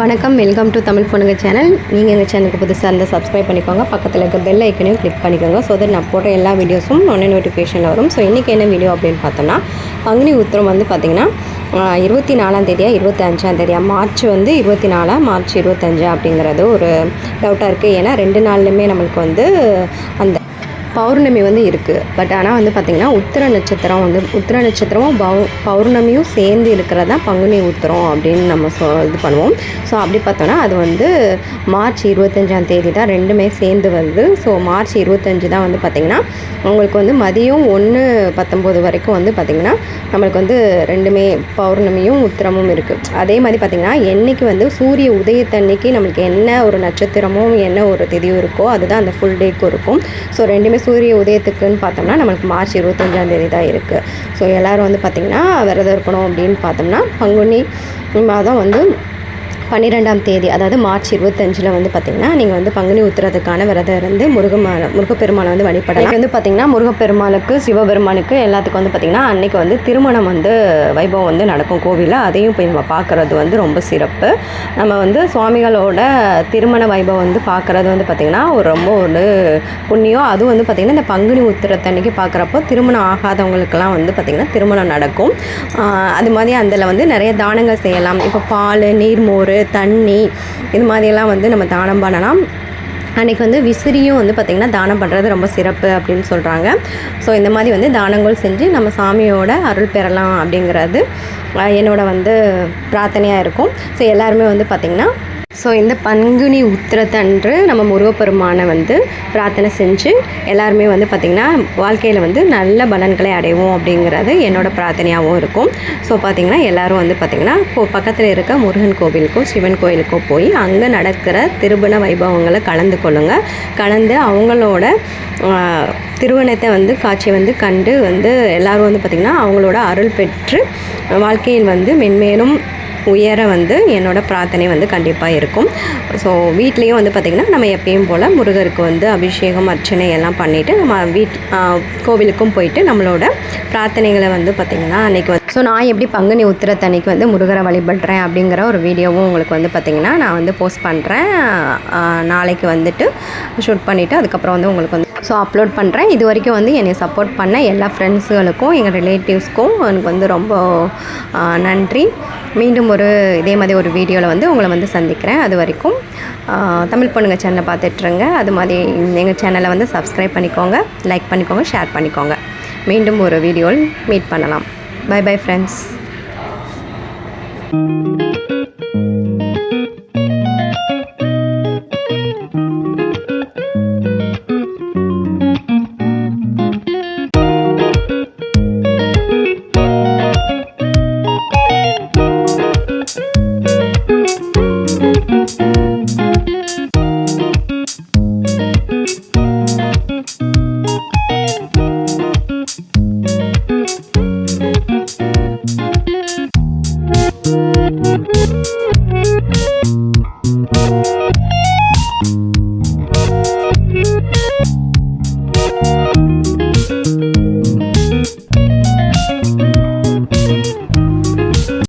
வணக்கம் welcome to Tamil பொண்ணுங்க channel நீங்கள் எங்கள் சேனலுக்கு புதுசாக இருந்தால் சப்ஸ்கிரைப் பண்ணிக்கோங்க. பக்கத்தில் இருக்க பெல் ஐக்கனையும் கிளிக் பண்ணிக்கோங்க. ஸோ தட் நான் போடுற எல்லா வீடியோஸும் ஒன்னே நோட்டிஃபிகேஷனில் வரும். ஸோ இன்றைக்கி என்ன வீடியோ அப்படின்னு பார்த்தோம்னா பங்குனி உத்திரம் வந்து பார்த்திங்கன்னா இருபத்தி நாலாம் தேதியா இருபத்தி அஞ்சாம் தேதியா மார்ச் வந்து இருபத்தி நாலா மார்ச் இருபத்தஞ்சா அப்படிங்கிறது ஒரு டவுட்டாக இருக்குது ஏன்னா ரெண்டு நாள்லையுமே நம்மளுக்கு வந்து அந்த பௌர்ணமி வந்து இருக்குது பட் ஆனால் வந்து பார்த்திங்கன்னா உத்திர நட்சத்திரம் வந்து உத்திர நட்சத்திரமும் பௌ பௌர்ணமியும் சேர்ந்து இருக்கிறது தான் பங்குனி உத்திரம் அப்படின்னு நம்ம சொ இது பண்ணுவோம். ஸோ அப்படி பார்த்தோன்னா அது வந்து மார்ச் இருபத்தஞ்சாம் தேதி தான் ரெண்டுமே சேர்ந்து வருது. ஸோ மார்ச் இருபத்தஞ்சு தான் வந்து பார்த்திங்கன்னா உங்களுக்கு வந்து மதியம் ஒன்று பத்தொம்போது வரைக்கும் வந்து பார்த்திங்கன்னா நம்மளுக்கு வந்து ரெண்டுமே பௌர்ணமியும் உத்திரமும் இருக்குது அதே மாதிரி பார்த்திங்கன்னா என்னைக்கு வந்து சூரிய உதயத்தன்னைக்கு நம்மளுக்கு என்ன ஒரு நட்சத்திரமும் என்ன ஒரு திதியும் இருக்கோ அதுதான் அந்த ஃபுல் டேக்கும் இருக்கும். ஸோ ரெண்டுமே சூரிய உதயத்துக்குன்னு பார்த்தோம்னா நம்மளுக்கு மார்ச் இருபத்தஞ்சாம் தேதி தான் இருக்குது ஸோ எல்லோரும் வந்து பார்த்திங்கன்னா விரதம் இருக்கணும் அப்படின்னு பார்த்தோம்னா பங்குனி மாதம் வந்து பன்னிரெண்டாம் தேதி அதாவது மார்ச் இருபத்தஞ்சில் வந்து பார்த்திங்கன்னா நீங்கள் வந்து பங்குனி உத்திரத்துக்கான விரதம் இருந்து முருகமான முருகப்பெருமானை வந்து வழிபடலாம். வந்து பார்த்திங்கன்னா முருகப்பெருமானுக்கு சிவபெருமானுக்கு எல்லாத்துக்கும் வந்து பார்த்திங்கன்னா அன்றைக்கி வந்து திருமணம் வந்து வைபவம் வந்து நடக்கும் கோவிலில். அதையும் போய் நம்ம பார்க்குறது வந்து ரொம்ப சிறப்பு. நம்ம வந்து சுவாமிகளோட திருமண வைபவம் வந்து பார்க்குறது வந்து பார்த்திங்கன்னா ஒரு ரொம்ப ஒரு புண்ணியம். அதுவும் வந்து பார்த்திங்கன்னா இந்த பங்குனி உத்திரத்தன்னைக்கு பார்க்குறப்போ திருமணம் ஆகாதவங்களுக்கெல்லாம் வந்து பார்த்திங்கன்னா திருமணம் நடக்கும். அது மாதிரி அதில் வந்து நிறைய தானங்கள் செய்யலாம். இப்போ பால் நீர்மோர் தண்ணி இது மாதிரியெல்லாம் வந்து நம்ம தானம் பண்ணலாம். அன்றைக்கி வந்து விசிறியும் வந்து பார்த்திங்கன்னா தானம் பண்ணுறது ரொம்ப சிறப்பு அப்படின்னு சொல்கிறாங்க ஸோ இந்த மாதிரி வந்து தானங்கள் செஞ்சு நம்ம சாமியோட அருள் பெறலாம் அப்படிங்கிறது என்னோட வந்து பிரார்த்தனையாக இருக்கும். ஸோ எல்லாருமே வந்து பார்த்திங்கன்னா ஸோ இந்த பங்குனி உத்திரத்தன்று நம்ம முருகப்பெருமானை வந்து பிரார்த்தனை செஞ்சு எல்லாருமே வந்து பார்த்திங்கன்னா வாழ்க்கையில் வந்து நல்ல பலன்களை அடைவோம் அப்படிங்கிறது என்னோடய பிரார்த்தனையாகவும் இருக்கும். ஸோ பார்த்திங்கன்னா எல்லாரும் வந்து பார்த்திங்கன்னா இப்போ பக்கத்தில் இருக்க முருகன் கோவிலுக்கோ சிவன் கோயிலுக்கோ போய் அங்கே நடக்கிற திருமண வைபவங்களை கலந்து கொள்ளுங்கள் கலந்து அவங்களோட திருவணத்தை வந்து காட்சியை வந்து கண்டு வந்து எல்லோரும் வந்து பார்த்திங்கன்னா அவங்களோட அருள் பெற்று வாழ்க்கையில் வந்து மென்மேலும் உயர வந்து என்னோடய பிரார்த்தனை வந்து கண்டிப்பாக இருக்கும். ஸோ வீட்லேயும் வந்து பார்த்திங்கன்னா நம்ம எப்பயும் போல் முருகருக்கு வந்து அபிஷேகம் அர்ச்சனை எல்லாம் பண்ணிவிட்டு நம்ம வீட் கோவிலுக்கும் போயிட்டு நம்மளோட பிரார்த்தனைகளை வந்து பார்த்திங்கன்னா அன்றைக்கி வந்து ஸோ நான் எப்படி பங்குனி உத்திரத்தன்னைக்கு வந்து முருகரை வழிபடுறேன் அப்படிங்கிற ஒரு வீடியோவும் உங்களுக்கு வந்து பார்த்திங்கன்னா நான் வந்து போஸ்ட் பண்ணுறேன் நாளைக்கு வந்துட்டு ஷூட் பண்ணிவிட்டு அதுக்கப்புறம் வந்து உங்களுக்கு வந்து ஸோ அப்லோட் பண்ணுறேன் இது வரைக்கும் வந்து என்னை சப்போர்ட் பண்ண எல்லா ஃப்ரெண்ட்ஸுகளுக்கும் எங்கள் ரிலேட்டிவ்ஸ்க்கும் எனக்கு வந்து ரொம்ப நன்றி. மீண்டும் ஒரு இதே மாதிரி ஒரு வீடியோவில் வந்து உங்களை வந்து சந்திக்கிறேன். அது வரைக்கும் தமிழ் பொண்ணுங்க சேனலை பார்த்துட்ருங்க அது மாதிரி எங்கள் சேனலை வந்து சப்ஸ்கிரைப் பண்ணிக்கோங்க லைக் பண்ணிக்கோங்க ஷேர் பண்ணிக்கோங்க. மீண்டும் ஒரு வீடியோவில் மீட் பண்ணலாம். Bye bye friends Thank you.